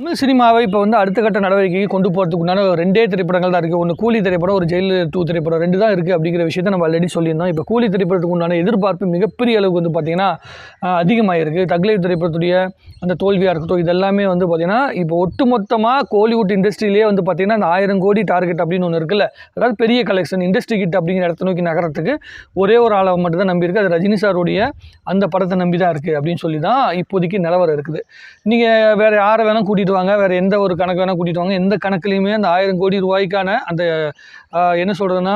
தமிழ் சினிமாவை இப்போ வந்து அடுத்த கட்ட நடவடிக்கைக்கு கொண்டு போகிறதுக்கு உண்டான ஒரு ரெண்டே திரைப்படங்கள் தான் இருக்குது ஒன்று கூலி திரைப்படம் ஒரு ஜெயில் டூ திரைப்படம் ரெண்டு தான் இருக்குது அப்படிங்கிற விஷயத்தை நம்ம ஆல்ரெடி சொல்லியிருந்தோம். இப்போ கூலி திரைப்படத்துக்கு உண்டான எதிர்பார்ப்பு மிகப்பெரிய அளவுக்கு வந்து பார்த்திங்கன்னா அதிகமாகிருக்கு தக்லை திரைப்படத்துடைய அந்த தோல்வியாக இருக்கட்டும் இதெல்லாமே வந்து பார்த்திங்கன்னா இப்போ ஒட்டுமொத்தமாக கோலிவுட் இண்டஸ்ட்ரியிலே வந்து பார்த்திங்கன்னா அந்த ஆயிரம் கோடி டார்கெட் அப்படின்னு ஒன்று இருக்குல்ல அதாவது பெரிய கலெக்ஷன் இண்டஸ்ட்ரி கிட் அப்படிங்கிற இடத்த நோக்கி நகரத்துக்கு ஒரே ஒரு ஆளை மட்டும் தான் நம்பியிருக்கு. அது ரஜினி சாருடைய அந்த படத்தை நம்பி தான் இருக்குது அப்படின்னு சொல்லி தான் இப்போதைக்கு நிலவரம் இருக்குது. நீங்கள் வேறு யாரை வேணால் கூட்டிகிட்டு வாங்க வேறு எந்த ஒரு கணக்கு வேணால் கூட்டிகிட்டு வாங்க. எந்த கணக்குலையுமே அந்த ஆயிரம் கோடி ரூபாய்க்கான அந்த என்ன சொல்கிறதுனா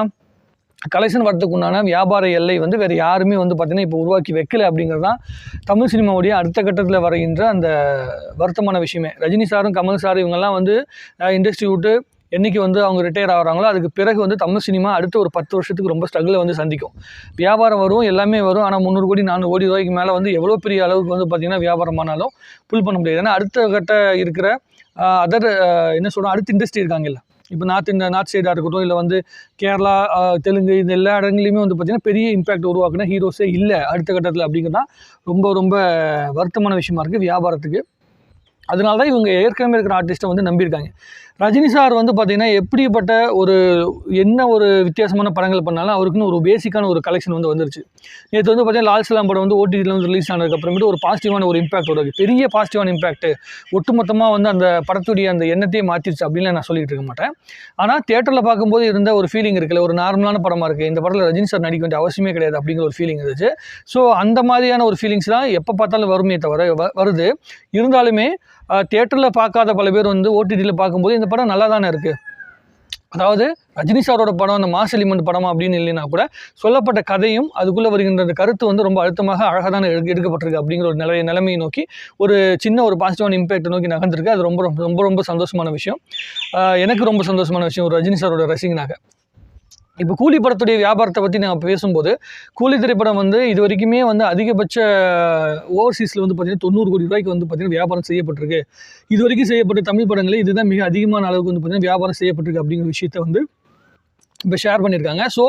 கலெக்ஷன் வரத்துக்குண்டான உண்டான வியாபார எல்லை வந்து வேறு யாருமே வந்து பார்த்திங்கன்னா இப்போ உருவாக்கி வைக்கல அப்படிங்கிறது தான் தமிழ் சினிமாவுடைய அடுத்த கட்டத்தில் வருகின்ற அந்த வருத்தமான விஷயமே. ரஜினி சாரும் கமல் சார் இவங்கெல்லாம் வந்து இண்டஸ்ட்ரி விட்டு என்னைக்கு வந்து அவங்க ரிட்டையர் ஆகிறாங்களோ அதுக்கு பிறகு வந்து தமிழ் சினிமா அடுத்த ஒரு பத்து வருஷத்துக்கு ரொம்ப ஸ்ட்ரகிளை வந்து சந்திக்கும். வியாபாரம் வரும் எல்லாமே வரும். ஆனால் முந்நூறு கோடி நானூறு கோடி ரூபாய்க்கு மேலே வந்து எவ்வளோ பெரிய அளவுக்கு வந்து பார்த்திங்கன்னா வியாபாரம் ஆனாலும் புல் பண்ண முடியாது. ஏன்னா அடுத்த கட்ட இருக்கிற அதர் என்ன சொல்கிறோம் அடுத்த இண்டஸ்ட்ரி இருக்காங்கல்ல. இப்போ நார்த் இந்த நார்த் சைடாக இருக்கட்டும் இல்லை வந்து கேரளா தெலுங்கு இந்த எல்லா இடங்களையுமே வந்து பார்த்திங்கன்னா பெரிய இம்பாக்ட் உருவாக்குன ஹீரோஸே இல்லை அடுத்த கட்டத்தில் அப்படிங்கிறது தான் ரொம்ப ரொம்ப வருத்தமான விஷயமா இருக்குது வியாபாரத்துக்கு. அதனால தான் இவங்க ஏற்கனவே இருக்கிற ஆர்டிஸ்ட்டை வந்து நம்பியிருக்காங்க. ரஜினி சார் வந்து பார்த்திங்கன்னா எப்படிப்பட்ட ஒரு என்ன ஒரு வித்தியாசமான படங்கள் பண்ணாலும் அவருக்குன்னு ஒரு பேசிக்கான ஒரு கலெக்ஷன் வந்து வந்துருச்சு. நேற்று வந்து பார்த்தீங்கன்னா லால் சலாம் படம் வந்து ஓடிடியில் வந்து ரிலீஸ் ஆனதுக்கப்புறமேட்டு ஒரு பாசிட்டிவான ஒரு இம்பாக்ட் வருது பெரிய பாசிட்டிவான இம்பாக்ட் ஒட்டுமொத்தமாக வந்து அந்த படத்துடைய அந்த எண்ணத்தையே மாற்றிடுச்சு அப்படின்னு நான் சொல்லிட்டு இருக்க மாட்டேன். ஆனால் தேட்டரில் பார்க்கும்போது இருந்த ஒரு ஃபீலிங் இருக்குல்ல ஒரு நார்மலான படமாக இருக்குது இந்த படத்தில் ரஜினி சார் நடிக்க வேண்டிய அவசியமே கிடையாது அப்படிங்கிற ஒரு ஃபீலிங் இருந்துச்சு. ஸோ அந்த மாதிரியான ஒரு ஃபீலிங்ஸ் தான் எப்போ பார்த்தாலும் வருமே தவிர வருது. இருந்தாலுமே தேட்டரில் பார்க்காத பல பேர் வந்து ஓடிடியில் பார்க்கும்போது இந்த படம் நல்லா தானே இருக்குது அதாவது ரஜினி சாரோட படம் அந்த மாஸ் எலிமெண்ட் படமா அப்படின்னு இல்லைன்னா கூட சொல்லப்பட்ட கதையும் அதுக்குள்ளே வருகின்ற அந்த கருத்து வந்து ரொம்ப அழுத்தமாக அழகாக தான் எடுக்க எடுக்கப்பட்டிருக்கு அப்படிங்கிற ஒரு நிலை நிலைமையை நோக்கி ஒரு சின்ன ஒரு பாசிட்டிவான இம்பேக்ட் நோக்கி நகர்ந்திருக்கு. அது ரொம்ப ரொம்ப ரொம்ப ரொம்ப சந்தோஷமான விஷயம். எனக்கு ரொம்ப சந்தோஷமான விஷயம் ஒரு ரஜினி சாரோட ரசிகனாக. இப்போ கூலி படத்துடைய வியாபாரத்தை பற்றி நான் பேசும்போது கூலி திரைப்படம் வந்து இது வரைக்குமே வந்து அதிகபட்ச ஓவர்சீஸில் வந்து பார்த்தீங்கன்னா தொண்ணூறு கோடி ரூபாய்க்கு வந்து பார்த்தீங்கன்னா வியாபாரம் செய்யப்பட்டிருக்கு. இது வரைக்கும் செய்யப்பட்ட தமிழ் படங்களே இதுதான் மிக அதிகமான அளவுக்கு வந்து பார்த்தீங்கன்னா வியாபாரம் செய்யப்பட்டிருக்கு அப்படிங்கிற விஷயத்தை வந்து இப்போ ஷேர் பண்ணியிருக்காங்க. ஸோ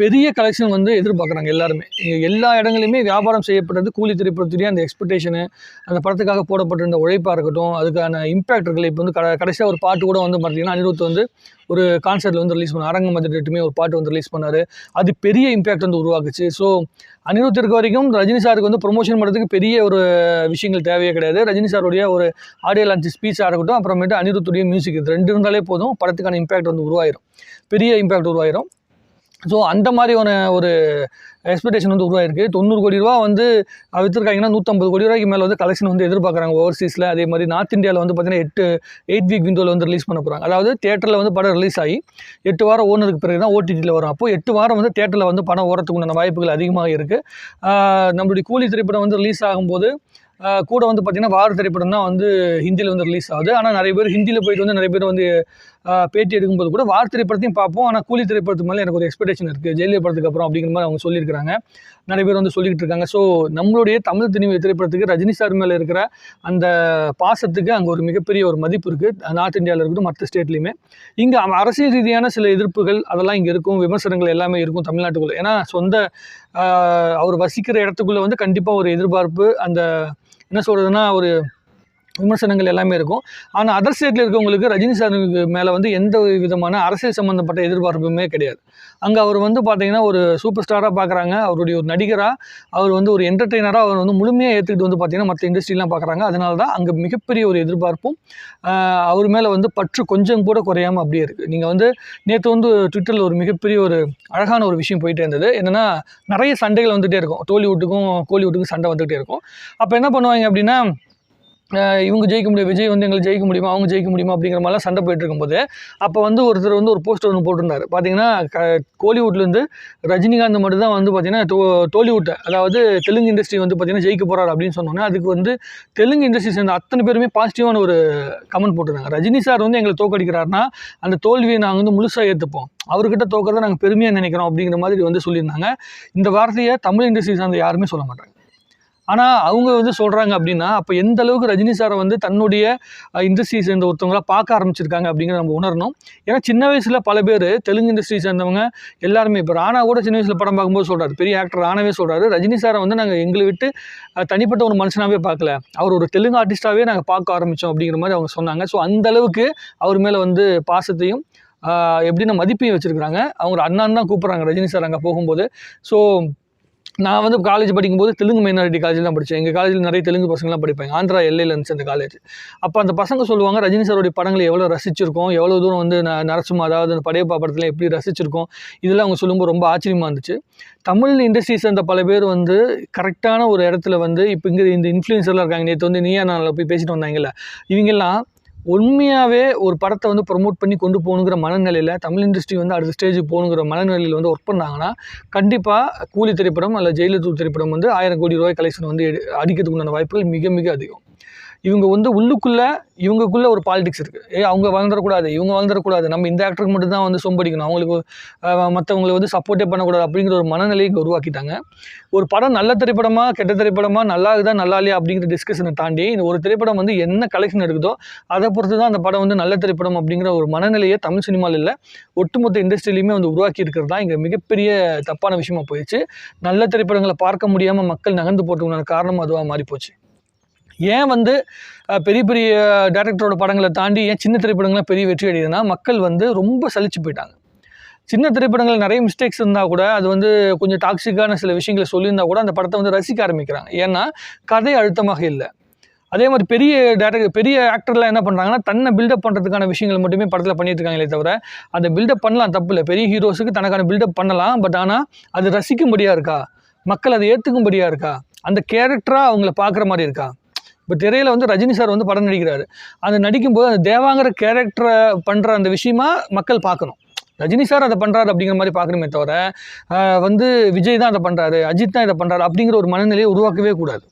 பெரிய கலெக்ஷன் வந்து எதிர்பார்க்குறாங்க எல்லாருமே. எல்லா இடங்களையுமே வியாபாரம் செய்யப்பட்டது கூலி திரைப்படத்துடைய அந்த எக்ஸ்பெக்டேஷனு அந்த படத்துக்காக போடப்பட்டிருந்த உழைப்பாக இருக்கட்டும் அதுக்கான இம்பாக்ட் இருக்குல்ல. இப்போ வந்து கட கடைசியாக ஒரு பாட்டு கூட வந்து பார்த்தீங்கன்னா அனிருத் வந்து ஒரு கான்சர்ட்டில் வந்து ரிலீஸ் பண்ணார். அரங்கம் மதிட்டுமே ஒரு பாட்டு வந்து ரிலீஸ் பண்ணார். அது பெரிய இம்பேக்ட் வந்து உருவாக்குச்சு. ஸோ அனிருத் இருக்க வரைக்கும் ரஜினி சாருக்கு வந்து ப்ரொமோஷன் பண்ணுறதுக்கு பெரிய ஒரு விஷயங்கள் தேவையே கிடையாது. ரஜினி சாருடைய ஒரு ஆடியோ லான்ச் ஸ்பீச்சாக இருக்கட்டும் அப்புறமேட்டு அனிருத்துடைய மியூசிக் இது ரெண்டு இருந்தாலே போதும். படத்துக்கான இம்பாக்ட் வந்து உருவாயிரும். பெரிய இம்பாக்ட் உருவாயிரும். ஸோ அந்த மாதிரியான ஒரு எக்ஸ்பெக்டேஷன் வந்து உருவாயிருக்கு. தொண்ணூறு கோடி ரூபா வந்து விற்றுருக்காங்கன்னா நூற்றம்பது கோடி ரூபாய்க்கு மேலே வந்து கலெக்ஷன் வந்து எதிர்பார்க்குறாங்க ஓவர்சீஸில் அதே மாதிரி நார்த் இந்தியாவில் வந்து பார்த்தீங்கன்னா எட்டு எயிட் வீக் விண்டோவில் வந்து ரிலீஸ் பண்ண போகிறாங்க அதாவது தேட்டரில் வந்து படம் ரிலீஸ் ஆகி எட்டு வாரம் ஓனருக்கு பிறகு தான் ஓடிடியில் வரும். அப்போ எட்டு வாரம் வந்து தேட்டரில் வந்து படம் ஓடுறதுக்கு உண்டான வாய்ப்புகள் அதிகமாக இருக்குது நம்மளுடைய கூலி திரைப்படம் வந்து ரிலீஸ் ஆகும்போது கூட வந்து பார்த்திங்கன்னா வார திரைப்படம் தான் வந்து ஹிந்தியில் வந்து ரிலீஸ் ஆகுது. ஆனால் நிறைய பேர் ஹிந்தியில் போயிட்டு வந்து நிறைய பேர் வந்து பேட்டி எடுக்கும்போது கூட வார் திரைப்படத்தையும் பார்ப்போம். ஆனால் கூலி திரைப்படத்துக்கு மேலே எனக்கு ஒரு எக்ஸ்பெக்டேஷன் இருக்குது ஜெயிலில் படத்துக்கு அப்புறம் அப்படிங்கிற மாதிரி அவங்க சொல்லியிருக்காங்க நிறைய பேர் வந்து சொல்லிக்கிட்டு இருக்காங்க. ஸோ நம்மளுடைய தமிழ் திணிவு திரைப்படத்துக்கு ரஜினி சார் மேலே இருக்கிற அந்த பாசத்துக்கு அங்கே ஒரு மிகப்பெரிய ஒரு மதிப்பு இருக்குது நார்த் இந்தியாவில் இருக்கட்டும் மற்ற ஸ்டேட்லேயுமே. இங்கே அரசியல் ரீதியான சில எதிர்ப்புகள் அதெல்லாம் இங்கே இருக்கும். விமர்சனங்கள் எல்லாமே இருக்கும் தமிழ்நாட்டுக்குள்ளே. ஏன்னா சொந்த அவர் வசிக்கிற இடத்துக்குள்ளே வந்து கண்டிப்பாக ஒரு எதிர்பார்ப்பு அந்த என்ன சொல்கிறதுனா ஒரு விமர்சனங்கள் எல்லாமே இருக்கும். ஆனால் அதர் ஸ்டேட்டில் இருக்கவங்களுக்கு ரஜினி சாருக்கு மேலே வந்து எந்த விதமான அரசியல் சம்மந்தப்பட்ட எதிர்பார்ப்புமே கிடையாது. அங்கே அவர் வந்து பார்த்தீங்கன்னா ஒரு சூப்பர் ஸ்டாராக பார்க்குறாங்க அவருடைய ஒரு நடிகராக அவர் வந்து ஒரு என்டர்டெய்னராக அவர் வந்து முழுமையாக ஏற்றுக்கிட்டு வந்து பார்த்திங்கன்னா மற்ற இண்டஸ்ட்ரிலாம் பார்க்குறாங்க அதனால தான் அங்கே மிகப்பெரிய ஒரு எதிர்பார்ப்பும் அவர் மேலே வந்து பற்று கொஞ்சம் கூட குறையாமல் அப்படியே இருக்குது நீங்கள் வந்து நேற்று வந்து ட்விட்டரில் ஒரு மிகப்பெரிய ஒரு அழகான ஒரு விஷயம் போயிட்டே இருந்தது. என்னென்னா நிறைய சண்டைகள் வந்துகிட்டே இருக்கும். டோலிவுட்டுக்கும் கோலிவுட்டுக்கும் சண்டை வந்துகிட்டே இருக்கும். அப்போ என்ன பண்ணுவாங்க அப்படின்னா இவங்க ஜெயிக்க முடியும் விஜய் வந்து எங்களை ஜெயிக்க முடியுமா அவங்க ஜெயிக்க முடியுமா அப்படிங்கிற மாதிரிலாம் சண்டை போயிட்டு இருக்கும்போது அப்போ வந்து ஒருத்தர் வந்து ஒரு போஸ்டர் ஒன்று போட்டிருந்தாரு. பார்த்தீங்கன்னா க கோலிவுட்லேருந்து ரஜினிகாந்த் மட்டும் தான் வந்து பார்த்தீங்கன்னா டோ டோலிவுட்டை அதாவது தெலுங்கு இண்டஸ்ட்ரி வந்து பார்த்தீங்கன்னா ஜெயிக்க போகிறாரு அப்படின்னு சொன்னோன்னே அதுக்கு வந்து தெலுங்கு இண்டஸ்ட்ரி சேர்ந்த அத்தனை பேருமே பாசிட்டிவான ஒரு கமெண்ட் போட்டிருந்தாங்க. ரஜினி சார் வந்து எங்களை தோக்கடிக்கிறாருன்னா அந்த தோல்வியை நாங்கள் வந்து முழுசாக ஏற்றுப்போம் அவர்கிட்ட தோக்கிறத நாங்கள் பெருமையாக நினைக்கிறோம் அப்படிங்கிற மாதிரி வந்து சொல்லியிருந்தாங்க. இந்த வார்த்தையை தமிழ் இண்டஸ்ட்ரி சார்ந்த யாருமே சொல்ல மாட்டாங்க. ஆனால் அவங்க வந்து சொல்கிறாங்க அப்படின்னா அப்போ எந்த அளவுக்கு ரஜினி சாரை வந்து தன்னுடைய இண்டஸ்ட்ரி சேர்ந்த ஒருத்தவங்களா பார்க்க ஆரம்பிச்சிருக்காங்க அப்படிங்கிறத நம்ம உணரணும். ஏன்னா சின்ன வயசில் பல பேர் தெலுங்கு இண்டஸ்ட்ரி சேர்ந்தவங்க எல்லாருமே இப்போ ராணா கூட சின்ன வயசில் படம் பார்க்கும்போது சொல்கிறாரு பெரிய ஆக்டர் ராணாவே சொல்கிறாரு ரஜினி சாரை வந்து நாங்கள் எங்களை விட்டு தனிப்பட்ட ஒரு மனுஷனாகவே பார்க்கல. அவர் ஒரு தெலுங்கு ஆர்டிஸ்ட்டாகவே நாங்கள் பார்க்க ஆரம்பித்தோம் அப்படிங்கிற மாதிரி அவங்க சொன்னாங்க. ஸோ அந்த அளவுக்கு அவர் மேலே வந்து பாசத்தையும் எப்படின்னா மதிப்பையும் வச்சுருக்குறாங்க. அவங்க அண்ணான்னு தான் கூப்பிட்றாங்க ரஜினி சார் அங்கே போகும்போது. ஸோ நான் வந்து காலேஜ் படிக்கும்போது தெலுங்கு மைனாரிட்டி காலேஜில் தான் படித்தேன் எங்கள் காலேஜில் நிறைய தெலுங்கு பசங்களாம் படிப்பாங்க. ஆந்திரா எல்லையில் இருந்துச்சு அந்த காலேஜ் அப்போ அந்த பசங்க சொல்லுவாங்க ரஜினி சாரோடைய படங்களை எவ்வளோ ரசிச்சிருக்கோம்? எவ்வளோ தூரம் வந்து ந அதாவது அந்த படையப்பா படத்தில் எப்படி ரசிச்சிருக்கோம்? இதெல்லாம் அவங்க சொல்லும்போது ரொம்ப ஆச்சரியமாக இருந்துச்சு. தமிழ் இண்டஸ்ட்ரீஸ் அந்த பல பேர் வந்து கரெக்டான ஒரு இடத்துல வந்து இப்போ இங்கே இந்த இன்ஃப்ளூயன்சர்லாம் இருக்காங்க. நேற்று வந்து நீயா நான் போய் பேசிட்டு வந்தாங்கல்ல. இவங்கெல்லாம் உண்மையாகவே ஒரு படத்தை வந்து ப்ரொமோட் பண்ணி கொண்டு போகணுங்கிற மனநிலையில் தமிழ் இண்டஸ்ட்ரி வந்து அடுத்த ஸ்டேஜுக்கு போகணுங்கிற மனநிலையில் வந்து ஒர்க் பண்ணாங்கன்னா கண்டிப்பாக கூலி திரைப்படம் அல்ல ஜெயிலர் திரைப்படம் வந்து ஆயிரம் கோடி ரூபாய் கலெக்ஷன் வந்து எடு- வாய்ப்புகள் மிக மிக அதிகம். இவங்க வந்து உள்ளுக்குள்ளே இவங்களுக்குள்ளே ஒரு பாலிடிக்ஸ் இருக்குது ஏ அவங்க வளர்ந்துடக்கூடாது இவங்க வளர்ந்துடக்கூடாது. நம்ம இந்த ஆக்டருக்கு மட்டும் தான் வந்து சொம்படிக்கணும் அவங்களுக்கு மற்றவங்களை வந்து சப்போர்ட்டே பண்ணக்கூடாது அப்படிங்கிற ஒரு மனநிலையை உருவாக்கிட்டாங்க. ஒரு படம் நல்ல திரைப்படமா கெட்ட திரைப்படமா நல்லா இருக்குதா நல்லா இல்லையா அப்படிங்கிற டிஸ்கஷனை தாண்டி இந்த ஒரு திரைப்படம் வந்து என்ன கலெக்ஷன் எடுக்குதோ அதை பொறுத்து தான் அந்த படம் வந்து நல்ல திரைப்படம் அப்படிங்கிற ஒரு மனநிலையை தமிழ் சினிமாவில் இல்லை ஒட்டுமொத்த இண்டஸ்ட்ரியிலையுமே வந்து உருவாக்கி இருக்கிறது தான் இங்கே மிகப்பெரிய தப்பான விஷயமா போயிடுச்சு. நல்ல திரைப்படங்களை பார்க்க முடியாமல் மக்கள் நகர்ந்து போட்டுக்கான காரணம் அதுவாக மாறி போச்சு ஏன் வந்து பெரிய பெரிய டேரக்டரோட படங்களை தாண்டி ஏன் சின்ன திரைப்படங்கள்லாம் பெரிய வெற்றி அடையுதுன்னா மக்கள் வந்து ரொம்ப சலிச்சு போயிட்டாங்க. சின்ன திரைப்படங்கள் நிறைய மிஸ்டேக்ஸ் இருந்தால் கூட அது வந்து கொஞ்சம் டாக்ஸிக்கான சில விஷயங்களை சொல்லியிருந்தா கூட அந்த படத்தை வந்து ரசிக்க ஆரம்பிக்கிறாங்க. ஏன்னா கதை அழுத்தமாக இல்லை. அதே மாதிரி பெரிய டேரக்டர் பெரிய ஆக்டர்லாம் என்ன பண்ணுறாங்கன்னா தன்னை பில்டப் பண்ணுறதுக்கான விஷயங்கள் மட்டுமே படத்தில் பண்ணிட்டு இருக்காங்களே தவிர அந்த பில்டப் பண்ணலாம் தப்பு இல்லை. பெரிய ஹீரோஸுக்கு தனக்கான பில்டப் பண்ணலாம் பட் ஆனால் அது ரசிக்கும்படியாக இருக்கா? மக்கள் அதை ஏற்றுக்கும்படியாக இருக்கா? அந்த கேரக்டராக அவங்கள பார்க்குற மாதிரி இருக்கா? இப்போ திரையில் வந்து ரஜினி சார் வந்து படம் நடிக்கிறாரு. அந்த நடிக்கும்போது அந்த தேவாங்கிற கேரக்டரை பண்ணுற அந்த விஷயமா மக்கள் பார்க்கணும். ரஜினி சார் அதை பண்ணுறாரு அப்படிங்கிற மாதிரி பார்க்கணுமே தவிர வந்து விஜய் தான் அதை பண்ணுறாரு அஜித் தான் இதை பண்ணுறாரு அப்படிங்கிற ஒரு மனநிலையை உருவாக்கவே கூடாது.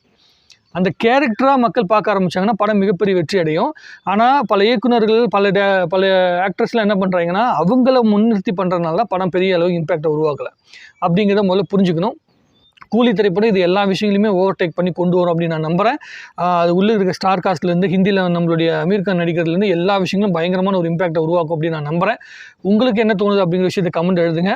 அந்த கேரக்டராக மக்கள் பார்க்க ஆரம்பிச்சாங்கன்னா படம் மிகப்பெரிய வெற்றி அடையும். ஆனால் பல இயக்குனர்கள் பல டே பல ஆக்ட்ரஸ்லாம் என்ன பண்ணுறாங்கன்னா அவங்கள முன்னிறுத்தி பண்ணுறதுனால படம் பெரிய அளவு இம்பேக்டை உருவாக்கலை. அப்படிங்கிறத முதல்ல புரிஞ்சுக்கணும். கூலி திரைப்படம் இது எல்லா விஷயங்களையுமே ஓவர்டேக் பண்ணி கொண்டு வரும் அப்படின்னு நான் நம்புகிறேன் அது உள்ளே இருக்க ஸ்டார் காஸ்ட்லேருந்து ஹிந்தியில் நம்மளுடைய அமீர் கான் நடிக்கிறதுலேருந்து எல்லா விஷயங்களும் பயங்கரமான ஒரு இம்பாக்டை உருவாக்கும் அப்படின்னு நான் நம்புகிறேன் உங்களுக்கு என்ன தோணுது அப்படிங்கிற விஷயத்தை கமெண்ட் எழுதுங்க.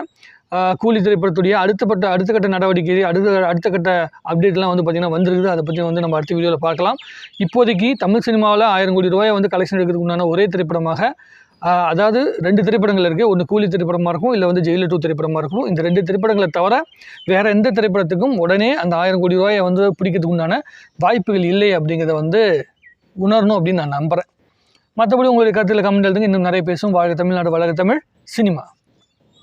கூலி திரைப்படத்துடைய அடுத்தப்பட்ட அடுத்த கட்ட நடவடிக்கை அடுத்த அடுத்த கட்ட அப்டேட்லாம் வந்து பார்த்திங்கன்னா வந்திருக்குது. அதை பற்றி வந்து நம்ம அடுத்த வீடியோவில் பார்க்கலாம். இப்போதைக்கு தமிழ் சினிமாவில் ஆயிரம் கோடி ரூபாயை வந்து கலெக்ஷன் எடுக்கிறதுக்கு உண்டான ஒரே திரைப்படமாக அதாவது ரெண்டு திரைப்படங்கள் இருக்குது ஒன்று கூலி திரைப்படமாக இருக்கும் இல்லை வந்து ஜெயிலர் டூ திரைப்படமாக இருக்கும் இந்த ரெண்டு திரைப்படங்களை தவிர வேறு எந்த திரைப்படத்துக்கும் உடனே அந்த ஆயிரம் கோடி ரூபாயை வந்து பிடிக்கிறதுக்கு உண்டான வாய்ப்புகள் இல்லை அப்படிங்கிறத வந்து உணரணும் அப்படின்னு நான் நம்புகிறேன் மற்றபடி உங்களுடைய கருத்தில் கமெண்ட் எழுதுங்க. இன்னும் நிறைய பேசும் வாழ்க தமிழ்நாடு வளர்க தமிழ் சினிமா.